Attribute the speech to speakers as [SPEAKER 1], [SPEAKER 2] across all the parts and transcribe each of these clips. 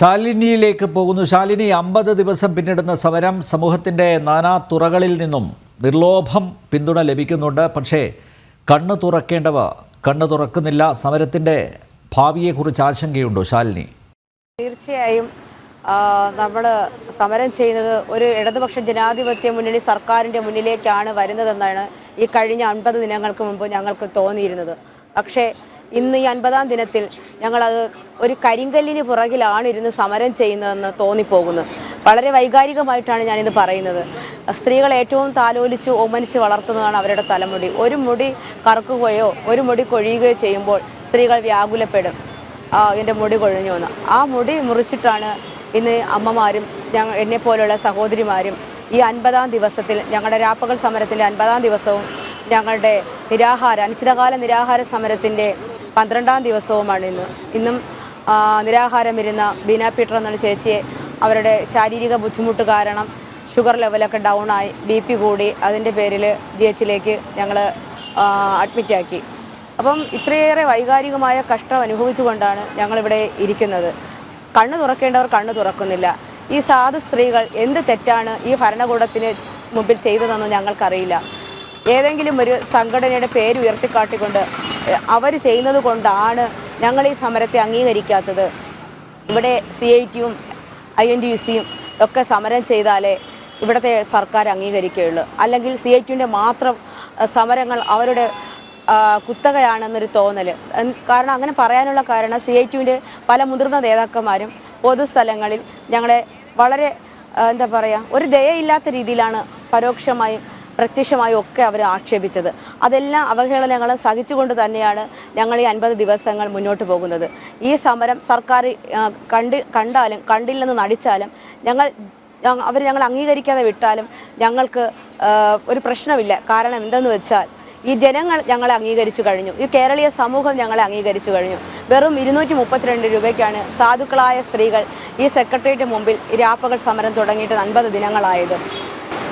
[SPEAKER 1] ശാലിനിയിലേക്ക് പോകുന്നു. ശാലിനി അമ്പത് ദിവസം പിന്നിടുന്ന സമരം സമൂഹത്തിന്റെ നാനാ തുറകളിൽ നിന്നും നിർലോഭം പിന്തുണ ലഭിക്കുന്നുണ്ട്. പക്ഷേ കണ്ണ് തുറക്കേണ്ടവ കണ്ണ് തുറക്കുന്നില്ല. സമരത്തിന്റെ ഭാവിയെക്കുറിച്ച് ആശങ്കയുണ്ടോ ശാലിനി?
[SPEAKER 2] തീർച്ചയായും നമ്മൾ സമരം ചെയ്യുന്നത് ഒരു ഇടതുപക്ഷ ജനാധിപത്യ മുന്നണി സർക്കാരിന്റെ മുന്നിലേക്കാണ് വരുന്നതെന്നാണ് ഈ കഴിഞ്ഞ അൻപത് ദിനങ്ങൾക്ക് മുമ്പ് ഞങ്ങൾക്ക് തോന്നിയിരുന്നത്. പക്ഷേ ഇന്ന് ഈ അൻപതാം ദിനത്തിൽ ഞങ്ങളത് ഒരു കരിങ്കല്ലിന് പുറകിലാണ് ഇരുന്ന് സമരം ചെയ്യുന്നതെന്ന് തോന്നിപ്പോകുന്നു. വളരെ വൈകാരികമായിട്ടാണ് ഞാനിത് പറയുന്നത്. സ്ത്രീകൾ ഏറ്റവും താലോലിച്ച് ഓമനിച്ച് വളർത്തുന്നതാണ് അവരുടെ തലമുടി. ഒരു മുടി കറക്കുകയോ ഒരു മുടി കൊഴിയുകയോ ചെയ്യുമ്പോൾ സ്ത്രീകൾ വ്യാകുലപ്പെടും. എന്റെ മുടി കൊഴിഞ്ഞു വന്ന് ആ മുടി മുറിച്ചിട്ടാണ് ഇന്ന് അമ്മമാരും ഞങ്ങൾ എന്നെ പോലുള്ള സഹോദരിമാരും ഈ അൻപതാം ദിവസത്തിൽ ഞങ്ങളുടെ രാപ്പകൽ സമരത്തിന്റെ അൻപതാം ദിവസവും ഞങ്ങളുടെ നിരാഹാര അനിശ്ചിതകാല നിരാഹാര സമരത്തിന്റെ പന്ത്രണ്ടാം ദിവസവുമാണ് ഇന്ന്. ഇന്നും നിരാഹാരം ഇരുന്ന ബീന പീറ്റർ എന്ന ചേച്ചിയെ അവരുടെ ശാരീരിക ബുദ്ധിമുട്ട് കാരണം ഷുഗർ ലെവലൊക്കെ ഡൗൺ ആയി ബി പി കൂടി. അതിന്റെ പേരിൽ ജി എച്ചിലേക്ക് ഞങ്ങൾ അഡ്മിറ്റാക്കി. അപ്പം ഇത്രയേറെ വൈകാരികമായ കഷ്ടം അനുഭവിച്ചുകൊണ്ടാണ് ഞങ്ങളിവിടെ ഇരിക്കുന്നത്. കണ്ണു തുറക്കേണ്ടവർ കണ്ണു തുറക്കുന്നില്ല. ഈ സാധു സ്ത്രീകൾ എന്ത് തെറ്റാണ് ഈ ഭരണകൂടത്തിന് മുമ്പിൽ ചെയ്തതെന്ന് ഞങ്ങൾക്കറിയില്ല. ഏതെങ്കിലും ഒരു സംഘടനയുടെ പേര് ഉയർത്തിക്കാട്ടിക്കൊണ്ട് അവർ ചെയ്യുന്നത് കൊണ്ടാണ് ഞങ്ങൾ ഈ സമരത്തെ അംഗീകരിക്കാത്തത്. ഇവിടെ സി ഐ ടിയും ഐ എൻ ടി യു സിയും ഒക്കെ സമരം ചെയ്താലേ ഇവിടുത്തെ സർക്കാർ അംഗീകരിക്കുകയുള്ളൂ. അല്ലെങ്കിൽ സി ഐ ടിയുടെ മാത്രം സമരങ്ങൾ അവരുടെ കുത്തകയാണെന്നൊരു തോന്നൽ കാരണം അങ്ങനെ പറയാനുള്ള കാരണം സി ഐ ടിയുടെ പല മുതിർന്ന നേതാക്കന്മാരും പൊതുസ്ഥലങ്ങളിൽ ഞങ്ങളെ വളരെ എന്താ പറയുക ഒരു ദയയില്ലാത്ത രീതിയിലാണ് പരോക്ഷമായും പ്രത്യക്ഷമായും ഒക്കെ അവർ ആക്ഷേപിച്ചത്. അതെല്ലാം അവഹേളനങ്ങൾ സഹിച്ചുകൊണ്ട് തന്നെയാണ് ഞങ്ങൾ ഈ അൻപത് ദിവസങ്ങൾ മുന്നോട്ട് പോകുന്നത്. ഈ സമരം സർക്കാർ കണ്ടി കണ്ട് കണ്ടാലും കണ്ടില്ലെന്ന് നടിച്ചാലും ഞങ്ങൾ അവർ ഞങ്ങൾ അംഗീകരിക്കാതെ വിട്ടാലും ഞങ്ങൾക്ക് ഒരു പ്രശ്നമില്ല. കാരണം എന്തെന്ന് വെച്ചാൽ ഈ ജനങ്ങൾ ഞങ്ങളെ അംഗീകരിച്ചു കഴിഞ്ഞു. ഈ കേരളീയ സമൂഹം ഞങ്ങളെ അംഗീകരിച്ചു കഴിഞ്ഞു. വെറും ഇരുന്നൂറ്റി മുപ്പത്തിരണ്ട് രൂപയ്ക്കാണ് സാധുക്കളായ സ്ത്രീകൾ ഈ സെക്രട്ടേറിയറ്റ് മുമ്പിൽ രാപ്പകൽ സമരം തുടങ്ങിയിട്ട് അൻപത് ദിനങ്ങളായത്.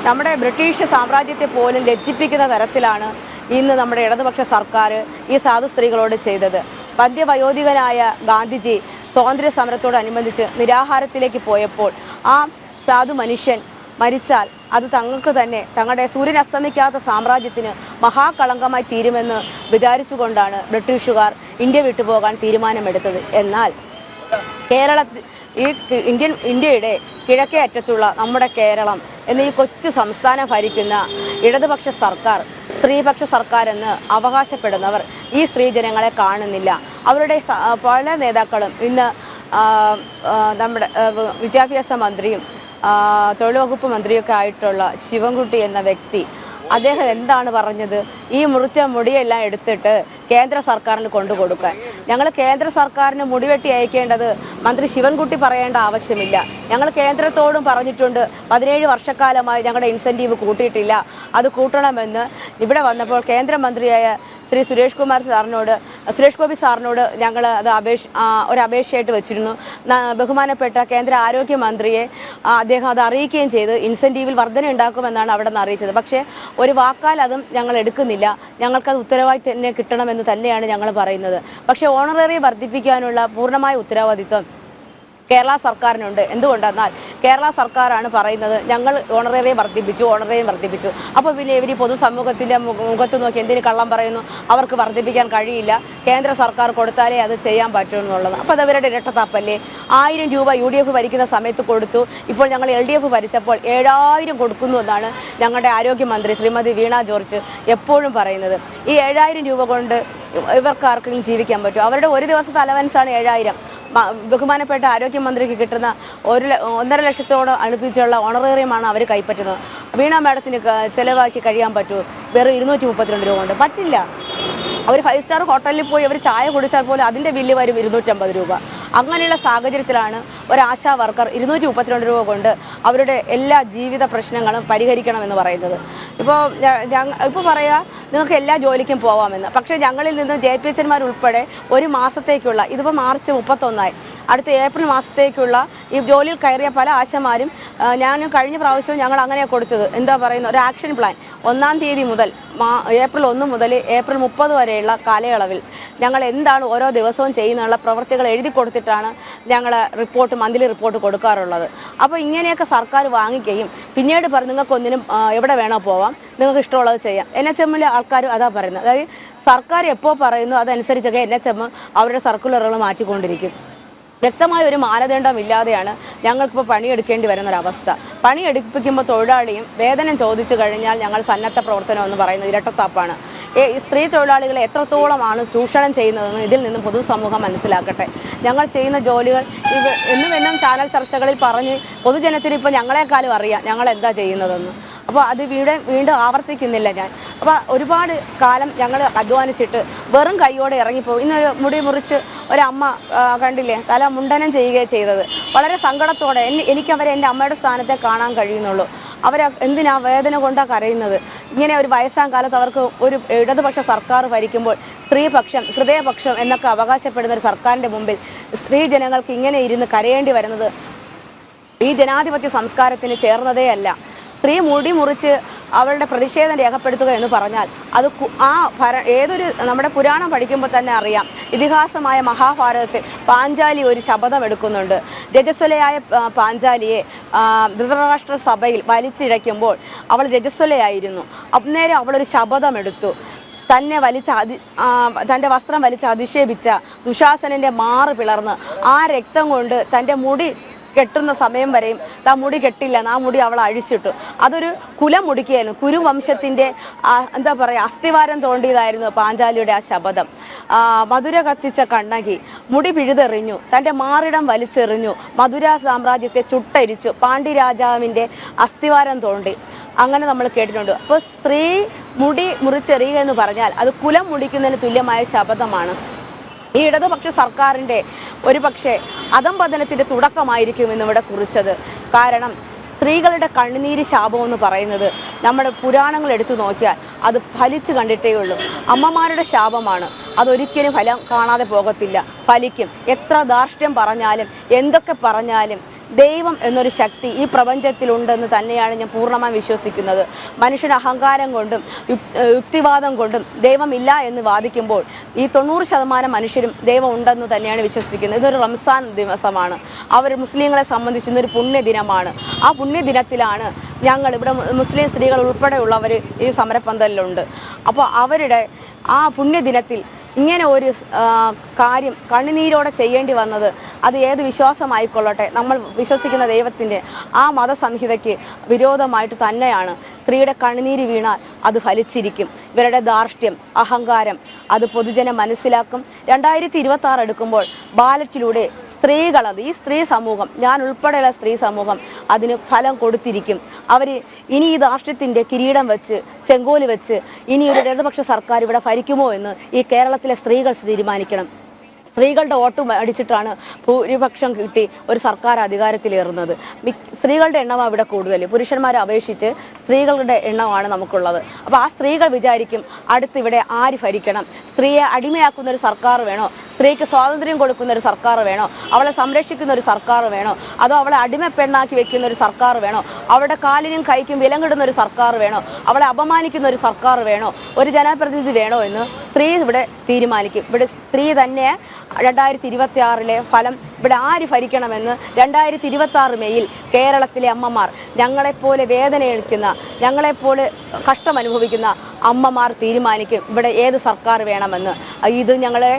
[SPEAKER 2] നമ്മുടെ ബ്രിട്ടീഷ് സാമ്രാജ്യത്തെ പോലും ലജ്ജിപ്പിക്കുന്ന തരത്തിലാണ് ഇന്ന് നമ്മുടെ ഇടതുപക്ഷ സർക്കാർ ഈ സാധു സ്ത്രീകളോട് ചെയ്തത്. മധ്യവയോധികനായ ഗാന്ധിജി സ്വാതന്ത്ര്യ സമരത്തോടനുബന്ധിച്ച് നിരാഹാരത്തിലേക്ക് പോയപ്പോൾ ആ സാധു മനുഷ്യൻ മരിച്ചാൽ അത് തങ്ങൾക്ക് തന്നെ തങ്ങളുടെ സൂര്യൻ അസ്തമിക്കാത്ത സാമ്രാജ്യത്തിന് മഹാകളങ്കമായി തീരുമെന്ന് വിചാരിച്ചുകൊണ്ടാണ് ബ്രിട്ടീഷുകാർ ഇന്ത്യ വിട്ടുപോകാൻ തീരുമാനമെടുത്തത്. എന്നാൽ കേരളത്തിൽ ഈ ഇന്ത്യൻ ഇന്ത്യയുടെ കിഴക്കേ അറ്റത്തുള്ള നമ്മുടെ കേരളം എന്ന ഈ കൊച്ചു സംസ്ഥാനം ഭരിക്കുന്ന ഇടതുപക്ഷ സർക്കാർ സ്ത്രീപക്ഷ സർക്കാർ എന്ന് അവകാശപ്പെടുന്നവർ ഈ സ്ത്രീജനങ്ങളെ കാണുന്നില്ല. അവരുടെ പല നേതാക്കളും ഇന്ന് നമ്മുടെ വിദ്യാഭ്യാസ മന്ത്രിയും തൊഴിൽ വകുപ്പ് മന്ത്രിയൊക്കെ ആയിട്ടുള്ള ശിവൻകുട്ടി എന്ന വ്യക്തി അദ്ദേഹം എന്താണ് പറഞ്ഞത്? ഈ മുറിച്ച മുടിയെല്ലാം എടുത്തിട്ട് കേന്ദ്ര സർക്കാരിന് കൊണ്ടുകൊടുക്കാൻ ഞങ്ങൾ കേന്ദ്ര സർക്കാരിന് മുടിവെട്ടി അയക്കേണ്ടത് മന്ത്രി ശിവൻകുട്ടി പറയേണ്ട ആവശ്യമില്ല. ഞങ്ങൾ കേന്ദ്രത്തോടും പറഞ്ഞിട്ടുണ്ട് പതിനേഴ് വർഷക്കാലമായി ഞങ്ങളുടെ ഇൻസെന്റീവ് കൂട്ടിയിട്ടില്ല അത് കൂട്ടണമെന്ന്. ഇവിടെ വന്നപ്പോൾ കേന്ദ്രമന്ത്രിയായ ശ്രീ സുരേഷ് കുമാർ സാറിനോട് സുരേഷ് ഗോപി സാറിനോട് ഞങ്ങൾ അത് അപേക്ഷ ഒരു അപേക്ഷയായിട്ട് വെച്ചിരുന്നു. ബഹുമാനപ്പെട്ട കേന്ദ്ര ആരോഗ്യമന്ത്രിയെ അദ്ദേഹം അത് അറിയിക്കുകയും ചെയ്ത് ഇൻസെന്റീവിൽ വർധന ഉണ്ടാക്കുമെന്നാണ് അവിടെ നിന്ന് അറിയിച്ചത്. പക്ഷേ ഒരു വാക്കാൽ അതും ഞങ്ങൾ എടുക്കുന്നില്ല. ഞങ്ങൾക്കത് ഉത്തരവാദി തന്നെ കിട്ടണമെന്ന് തന്നെയാണ് ഞങ്ങൾ പറയുന്നത്. പക്ഷേ ഓണററി വർദ്ധിപ്പിക്കാനുള്ള പൂർണമായ ഉത്തരവാദിത്വം കേരള സർക്കാരിനുണ്ട്. എന്തുകൊണ്ടെന്നാൽ കേരള സർക്കാരാണ് പറയുന്നത് ഞങ്ങൾ ഓണറേറിയം വർദ്ധിപ്പിച്ചു ഓണറേറിയം വർദ്ധിപ്പിച്ചു. അപ്പോൾ പിന്നെ ഇവർ പൊതുസമൂഹത്തിന്റെ മുഖത്ത് നോക്കി എന്തിന് കള്ളം പറയുന്നു? അവർക്ക് വർദ്ധിപ്പിക്കാൻ കഴിയില്ല. കേന്ദ്ര സർക്കാർ കൊടുത്താലേ അത് ചെയ്യാൻ പറ്റൂ എന്നുള്ളത്. അപ്പോൾ അത് അവരുടെ ഇരട്ടത്താപ്പല്ലേ? ആയിരം രൂപ യു ഡി എഫ് ഭരിക്കുന്ന സമയത്ത് കൊടുത്തു. ഇപ്പോൾ ഞങ്ങൾ എൽ ഡി എഫ് ഭരിച്ചപ്പോൾ ഏഴായിരം കൊടുക്കുന്നു എന്നാണ് ഞങ്ങളുടെ ആരോഗ്യമന്ത്രി ശ്രീമതി വീണ ജോർജ് എപ്പോഴും പറയുന്നത്. ഈ ഏഴായിരം രൂപ കൊണ്ട് ഇവർക്ക് ആർക്കെങ്കിലും ജീവിക്കാൻ പറ്റും. അവരുടെ ഒരു ദിവസത്തെ അലവൻസാണ് ഏഴായിരം. ബഹുമാനപ്പെട്ട ആരോഗ്യമന്ത്രിക്ക് കിട്ടുന്ന ഒരു ഒന്നര ലക്ഷത്തോട് അടുപ്പിച്ചുള്ള ഓണറേറിയമാണ് അവർ കൈപ്പറ്റുന്നത്. വീണ മാഡത്തിന് ചെലവാക്കി കഴിയാൻ പറ്റൂ. വെറും ഇരുന്നൂറ്റി മുപ്പത്തിരണ്ട് രൂപ കൊണ്ട്. പറ്റില്ല. അവർ ഫൈവ് സ്റ്റാർ ഹോട്ടലിൽ പോയി അവർ ചായ കുടിച്ചാൽ പോലും അതിന്റെ ബില്ല് വരും ഇരുന്നൂറ്റമ്പത് രൂപ. അങ്ങനെയുള്ള സാഹചര്യത്തിലാണ് ഒരു ആശാ വർക്കർ ഇരുന്നൂറ്റി മുപ്പത്തിരണ്ട് രൂപ കൊണ്ട് അവരുടെ എല്ലാ ജീവിത പ്രശ്നങ്ങളും പരിഹരിക്കണമെന്ന് പറയുന്നത്. ഇപ്പോൾ ഇപ്പോൾ പറയാ നിങ്ങൾക്ക് എല്ലാ ജോലിക്കും പോവാമെന്ന്. പക്ഷേ ഞങ്ങളിൽ നിന്ന് ജെ പി എച്ചന്മാർ ഉൾപ്പെടെ ഒരു മാസത്തേക്കുള്ള ഇതിപ്പോൾ മാർച്ച് മുപ്പത്തൊന്നായി. അടുത്ത ഏപ്രിൽ മാസത്തേക്കുള്ള ഈ ജോലിയിൽ കയറിയ പല ആശമാരും ഞാൻ കഴിഞ്ഞ പ്രാവശ്യവും ഞങ്ങൾ അങ്ങനെയാണ് കൊടുത്തത്. എന്താ പറയുന്നത്? ഒരു ആക്ഷൻ പ്ലാൻ ഒന്നാം തീയതി മുതൽ ഏപ്രിൽ ഒന്ന് മുതൽ ഏപ്രിൽ മുപ്പത് വരെയുള്ള കാലയളവിൽ ഞങ്ങൾ എന്താണ് ഓരോ ദിവസവും ചെയ്യുന്നുള്ള പ്രവൃത്തികൾ എഴുതി കൊടുത്തിട്ടാണ് ഞങ്ങൾ റിപ്പോർട്ട് മന്ത്ലി റിപ്പോർട്ട് കൊടുക്കാറുള്ളത്. അപ്പോൾ ഇങ്ങനെയൊക്കെ സർക്കാർ വാങ്ങിക്കുകയും പിന്നീട് പറഞ്ഞു നിങ്ങൾക്ക് ഒന്നിനും എവിടെ വേണോ പോവാം. നിങ്ങൾക്ക് ഇഷ്ടമുള്ളത് ചെയ്യാം. എൻ എച്ച് എമ്മിലെ ആൾക്കാർ അതാ പറയുന്നത്. അതായത് സർക്കാർ എപ്പോൾ പറയുന്നു അതനുസരിച്ചൊക്കെ എൻ എച്ച് എം അവരുടെ സർക്കുലറുകൾ മാറ്റിക്കൊണ്ടിരിക്കും. വ്യക്തമായ ഒരു മാനദണ്ഡം ഇല്ലാതെയാണ് ഞങ്ങൾക്കിപ്പോൾ പണിയെടുക്കേണ്ടി വരുന്നൊരവസ്ഥ. പണിയെടുപ്പിക്കുമ്പോൾ തൊഴിലാളിയും വേതനം ചോദിച്ചു കഴിഞ്ഞാൽ ഞങ്ങൾ സന്നദ്ധ പ്രവർത്തനം എന്ന് പറയുന്നത് ഇരട്ടത്താപ്പാണ്. ഈ സ്ത്രീ തൊഴിലാളികളെ എത്രത്തോളമാണ് ചൂഷണം ചെയ്യുന്നതെന്ന് ഇതിൽ നിന്നും പൊതുസമൂഹം മനസ്സിലാക്കട്ടെ. ഞങ്ങൾ ചെയ്യുന്ന ജോലികൾ ഇവ എന്നും എന്നും ചാനൽ ചർച്ചകളിൽ പറഞ്ഞ് പൊതുജനത്തിന് ഇപ്പോൾ ഞങ്ങളെക്കാളും അറിയാം ഞങ്ങൾ എന്താ ചെയ്യുന്നതെന്ന്. അപ്പോൾ അത് വീണ്ടും വീണ്ടും ആവർത്തിക്കുന്നില്ല ഞാൻ. അപ്പോൾ ഒരുപാട് കാലം ഞങ്ങൾ അധ്വാനിച്ചിട്ട് വെറും കൈയോടെ ഇറങ്ങിപ്പോകും ഇന്നൊരു മുടി മുറിച്ച് ഒരമ്മ കണ്ടില്ലേ? തല മുണ്ടനം ചെയ്യുകയാണ് ചെയ്തത്. വളരെ സങ്കടത്തോടെ എനിക്ക് എനിക്കവരെ എന്റെ അമ്മയുടെ സ്ഥാനത്തെ കാണാൻ കഴിയുന്നുള്ളൂ. അവർ എന്തിനാ വേദന കൊണ്ടാണ് കരയുന്നത്? ഇങ്ങനെ ഒരു വയസ്സാം കാലത്ത് അവർക്ക് ഒരു ഇടതുപക്ഷ സർക്കാർ ഭരിക്കുമ്പോൾ സ്ത്രീപക്ഷം ഹൃദയപക്ഷം എന്നൊക്കെ അവകാശപ്പെടുന്ന ഒരു സർക്കാരിന്റെ മുമ്പിൽ സ്ത്രീ ജനങ്ങൾക്ക് ഇങ്ങനെ ഇരുന്ന് കരയേണ്ടി വരുന്നത് ഈ ജനാധിപത്യ സംസ്കാരത്തിന് ചേർന്നതേയല്ല സ്ത്രീ മുടി മുറിച്ച് അവളുടെ പ്രതിഷേധം രേഖപ്പെടുത്തുക എന്ന് പറഞ്ഞാൽ അത് ആ ഭര ഏതൊരു നമ്മുടെ പുരാണം പഠിക്കുമ്പോൾ തന്നെ അറിയാം. ഇതിഹാസമായ മഹാഭാരതത്തിൽ പാഞ്ചാലി ഒരു ശപഥം എടുക്കുന്നുണ്ട്. രജസ്വലയായ പാഞ്ചാലിയെ ധൃതരാഷ്ട്ര സഭയിൽ വലിച്ചിഴയ്ക്കുമ്പോൾ അവൾ രജസ്വലയായിരുന്നു. അന്നേരം അവളൊരു ശപഥം എടുത്തു. തന്നെ വലിച്ച അതി തന്റെ വസ്ത്രം വലിച്ച് അധിക്ഷേപിച്ച ദുശാസനന്റെ മാറ് പിളർന്ന് ആ രക്തം കൊണ്ട് തന്റെ മുടി കെട്ടുന്ന സമയം വരെയും താ മുടി കെട്ടില്ല ആ മുടി അവൾ അഴിച്ചിട്ടു. അതൊരു കുലം മുടിക്കുകയായിരുന്നു കുരുവംശത്തിന്റെ എന്താ പറയുക അസ്ഥിവാരം തോണ്ടിയതായിരുന്നു പാഞ്ചാലിയുടെ ആ ശബദം മധുര കത്തിച്ച കണ്ണകി മുടി പിഴുതെറിഞ്ഞു തന്റെ മാറിടം വലിച്ചെറിഞ്ഞു മധുര സാമ്രാജ്യത്തെ ചുട്ടരിച്ചു പാണ്ഡ്യരാജാവിന്റെ അസ്ഥിവാരം തോണ്ടി. അങ്ങനെ നമ്മൾ കേട്ടിട്ടുണ്ട്. അപ്പോൾ സ്ത്രീ മുടി മുറിച്ചെറിയുക എന്ന് പറഞ്ഞാൽ അത് കുലം മുടിക്കുന്നതിന് തുല്യമായ ശപഥമാണ്. ഈ ഇടതുപക്ഷ സർക്കാരിന്റെ ഒരു പക്ഷേ അധംപതനത്തിന്റെ തുടക്കമായിരിക്കും ഇന്നിവിടെ കുറിച്ചത്. കാരണം സ്ത്രീകളുടെ കണ്ണുനീര് ശാപം എന്ന് പറയുന്നത് നമ്മുടെ പുരാണങ്ങൾ എടുത്തു നോക്കിയാൽ അത് ഫലിച്ചു കണ്ടിട്ടേ ഉള്ളൂ. അമ്മമാരുടെ ശാപമാണ്. അതൊരിക്കലും ഫലം കാണാതെ പോകത്തില്ല. ഫലിക്കും. എത്ര ദാർഷ്ട്യം പറഞ്ഞാലും എന്തൊക്കെ പറഞ്ഞാലും ദൈവം എന്നൊരു ശക്തി ഈ പ്രപഞ്ചത്തിലുണ്ടെന്ന് തന്നെയാണ് ഞാൻ പൂർണമായും വിശ്വസിക്കുന്നത്. മനുഷ്യൻ അഹങ്കാരം കൊണ്ടും യുക്തിവാദം കൊണ്ടും ദൈവമില്ല എന്ന് വാദിക്കുമ്പോൾ ഈ തൊണ്ണൂറ് ശതമാനം മനുഷ്യരും ദൈവം ഉണ്ടെന്ന് തന്നെയാണ് വിശ്വസിക്കുന്നത്. ഇതൊരു റംസാൻ ദിവസമാണ്. അവർ മുസ്ലിങ്ങളെ സംബന്ധിച്ച് ഇന്നൊരു പുണ്യദിനമാണ്. ആ പുണ്യദിനത്തിലാണ് ഞങ്ങൾ ഇവിടെ മുസ്ലിം സ്ത്രീകൾ ഉൾപ്പെടെയുള്ളവർ ഈ സമരപന്തലിലുണ്ട് അപ്പോൾ അവരുടെ ആ പുണ്യദിനത്തിൽ ഇങ്ങനെ ഒരു കാര്യം കണ്ണുനീരോടെ ചെയ്യേണ്ടി വന്നത് അത് ഏത് വിശ്വാസമായിക്കൊള്ളട്ടെ? നമ്മൾ വിശ്വസിക്കുന്ന ദൈവത്തിന്റെ ആ മതസംഹിതയ്ക്ക് വിരോധമായിട്ട് തന്നെയാണ്. സ്ത്രീയുടെ കണ്ണുനീര് വീണാൽ അത് ഫലിച്ചിരിക്കും. ഇവരുടെ ധാർഷ്ട്യം അഹങ്കാരം അത് പൊതുജനം മനസ്സിലാക്കും. രണ്ടായിരത്തി ഇരുപത്തി ആറ് എടുക്കുമ്പോൾ ബാലറ്റിലൂടെ സ്ത്രീകളത് ഈ സ്ത്രീ സമൂഹം ഞാൻ ഉൾപ്പെടെയുള്ള സ്ത്രീ സമൂഹം അതിന് ഫലം കൊടുത്തിരിക്കും. അവർ ഇനി ഈ ധാർഷ്ട്യത്തിന്റെ കിരീടം വെച്ച് ചെങ്കോൽ വെച്ച് ഇനി ഒരു ഇടതുപക്ഷ സർക്കാർ ഇവിടെ ഭരിക്കുമോ എന്ന് ഈ കേരളത്തിലെ സ്ത്രീകൾ തീരുമാനിക്കണം. സ്ത്രീകളുടെ വോട്ട് അടിച്ചിട്ടാണ് ഭൂരിപക്ഷം കിട്ടി ഒരു സർക്കാർ അധികാരത്തിലേറുന്നത്. സ്ത്രീകളുടെ എണ്ണം അവിടെ കൂടുതൽ പുരുഷന്മാരെ അപേക്ഷിച്ച് സ്ത്രീകളുടെ എണ്ണമാണ് നമുക്കുള്ളത്. അപ്പോൾ ആ സ്ത്രീകൾ വിചാരിക്കും അടുത്ത് ഇവിടെ ആര് ഭരിക്കണം? സ്ത്രീയെ അടിമയാക്കുന്ന ഒരു സർക്കാർ വേണോ? സ്ത്രീക്ക് സ്വാതന്ത്ര്യം കൊടുക്കുന്ന ഒരു സർക്കാർ വേണോ? അവളെ സംരക്ഷിക്കുന്ന ഒരു സർക്കാർ വേണോ? അതോ അവളെ അടിമ പെണ്ണാക്കി വെക്കുന്ന ഒരു സർക്കാർ വേണോ? അവളുടെ കാലിനും കൈക്കും വിലങ്ങിടുന്ന ഒരു സർക്കാർ വേണോ? അവളെ അപമാനിക്കുന്ന ഒരു സർക്കാർ വേണോ? ഒരു ജനപ്രതിനിധി വേണോ എന്ന് സ്ത്രീ ഇവിടെ തീരുമാനിക്കും. ഇവിടെ സ്ത്രീ തന്നെ രണ്ടായിരത്തി ഇരുപത്തി ആറിലെ ഫലം ഇവിടെ ആര് ഭരിക്കണമെന്ന് രണ്ടായിരത്തി ഇരുപത്തി ആറ് മെയ്യിൽ കേരളത്തിലെ അമ്മമാർ ഞങ്ങളെപ്പോലെ വേദന എടുക്കുന്ന ഞങ്ങളെപ്പോലെ കഷ്ടം അനുഭവിക്കുന്ന അമ്മമാർ തീരുമാനിക്കും. ഇവിടെ ഏത് സർക്കാർ വേണമെന്ന്. ഇത് ഞങ്ങളെ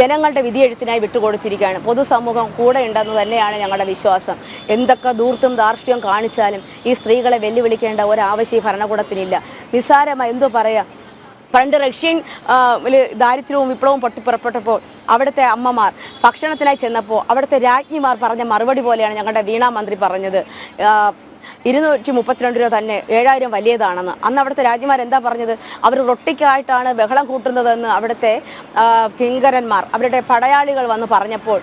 [SPEAKER 2] ജനങ്ങളുടെ വിധിയെഴുത്തിനായി വിട്ടുകൊടുത്തിരിക്കുകയാണ്. പൊതുസമൂഹം കൂടെ ഉണ്ടെന്ന് തന്നെയാണ് ഞങ്ങളുടെ വിശ്വാസം. എന്തൊക്കെ ദൂർത്തും ധാർഷ്ട്യവും കാണിച്ചാലും ഈ സ്ത്രീകളെ വെല്ലുവിളിക്കേണ്ട ഒരാവശ്യം ഭരണകൂടത്തിനില്ല. നിസ്സാരമായി എന്തോ പറയാ? പണ്ട് റഷ്യൻ ദാരിദ്ര്യവും വിപ്ലവവും പൊട്ടിപ്പുറപ്പെട്ടപ്പോൾ അവിടുത്തെ അമ്മമാർ ഭക്ഷണത്തിനായി ചെന്നപ്പോൾ അവിടുത്തെ രാജ്ഞിമാർ പറഞ്ഞ മറുപടി പോലെയാണ് ഞങ്ങളുടെ വീണാ മന്ത്രി പറഞ്ഞത്. ഇരുന്നൂറ്റി മുപ്പത്തിരണ്ട് രൂപ തന്നെ ഏഴായിരം വലിയതാണെന്ന്. അന്ന് അവിടുത്തെ രാജ്ഞിമാർ എന്താ പറഞ്ഞത്? അവർ റൊട്ടിക്കായിട്ടാണ് ബഹളം കൂട്ടുന്നതെന്ന് അവിടുത്തെ കിങ്കരന്മാർ അവരുടെ പടയാളികൾ വന്ന് പറഞ്ഞപ്പോൾ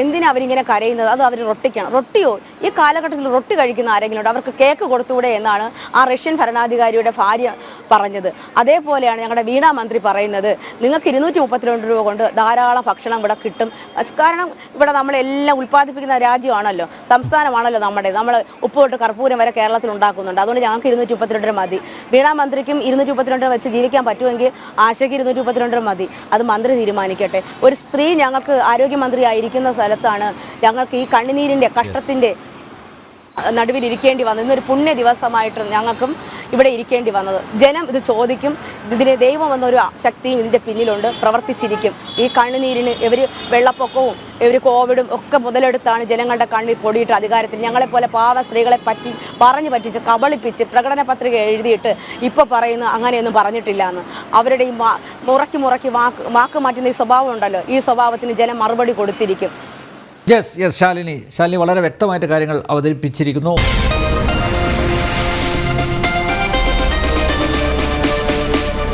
[SPEAKER 2] എന്തിനാ അവരിങ്ങനെ കരയുന്നത്? അത് അവർ റൊട്ടിക്കാണ്. റൊട്ടിയോ? ഈ കാലഘട്ടത്തിൽ റൊട്ടി കഴിക്കുന്ന ആരെങ്കിലും ഉണ്ട്? അവർക്ക് കേക്ക് കൊടുത്തുകൂടെ എന്നാണ് ആ റഷ്യൻ ഭരണാധികാരിയുടെ ഭാര്യ പറഞ്ഞത്. അതേപോലെയാണ് ഞങ്ങളുടെ വീണ മന്ത്രി പറയുന്നത് നിങ്ങൾക്ക് ഇരുന്നൂറ്റി മുപ്പത്തിരണ്ട് രൂപ കൊണ്ട് ധാരാളം ഭക്ഷണം ഇവിടെ കിട്ടും. കാരണം ഇവിടെ നമ്മളെല്ലാം ഉൽപ്പാദിപ്പിക്കുന്ന രാജ്യമാണല്ലോ സംസ്ഥാനമാണല്ലോ നമ്മുടെ. നമ്മൾ ഉപ്പ് തൊട്ട് കർപ്പൂരം വരെ കേരളത്തിൽ ഉണ്ടാക്കുന്നുണ്ട്. അതുകൊണ്ട് ഞങ്ങൾക്ക് ഇരുന്നൂറ്റി മുപ്പത്തിരണ്ട് മതി. വീണാ മന്ത്രിക്കും ഇരുന്നൂറ്റി മുപ്പത്തിരണ്ട് വെച്ച് ജീവിക്കാൻ പറ്റുമെങ്കിൽ ആശയ്ക്ക് ഇരുന്നൂറ്റി മുപ്പത്തിരണ്ട് മതി. അത് മന്ത്രി തീരുമാനിക്കട്ടെ. ഒരു സ്ത്രീ ഞങ്ങൾക്ക് ആരോഗ്യമന്ത്രി ആയിരിക്കുന്ന സ്ഥലത്താണ് ഞങ്ങൾക്ക് ഈ കണ്ണുനീരിന്റെ കഷ്ടത്തിന്റെ നടുവിൽ ഇരിക്കേണ്ടി വന്നത് ഇന്നൊരു പുണ്യ ദിവസമായിട്ട് ഞങ്ങൾക്കും ഇവിടെ ഇരിക്കേണ്ടി വന്നത്. ജനം ഇത് ചോദിക്കും. ഇതിന് ദൈവം എന്നൊരു ശക്തിയും ഇതിന്റെ പിന്നിലുണ്ട്. പ്രവർത്തിച്ചിരിക്കും. ഈ കണ്ണുനീരിന് ഇവർ വെള്ളപ്പൊക്കവും ഇവർ കോവിഡും ഒക്കെ മുതലെടുത്താണ് ജനങ്ങളുടെ കണ്ണിൽ പൊടിയിട്ട് അധികാരത്തിൽ ഞങ്ങളെപ്പോലെ പാവ സ്ത്രീകളെ പറ്റി പറഞ്ഞു പറ്റിച്ച് കബളിപ്പിച്ച് പ്രകടന പത്രിക എഴുതിയിട്ട് ഇപ്പോൾ പറയുന്നു അങ്ങനെയൊന്നും പറഞ്ഞിട്ടില്ല എന്ന്. അവരുടെ ഈ മുറക്കി മുറക്കി വാക്ക് വാക്ക് മാറ്റുന്ന ഈ സ്വഭാവം ഉണ്ടല്ലോ. ഈ സ്വഭാവത്തിന് ജനം മറുപടി കൊടുത്തിരിക്കും.
[SPEAKER 1] Yes yes Shalini. ശാലിനി വളരെ വ്യക്തമായിട്ട് കാര്യങ്ങൾ അവതരിപ്പിച്ചിരിക്കുന്നു.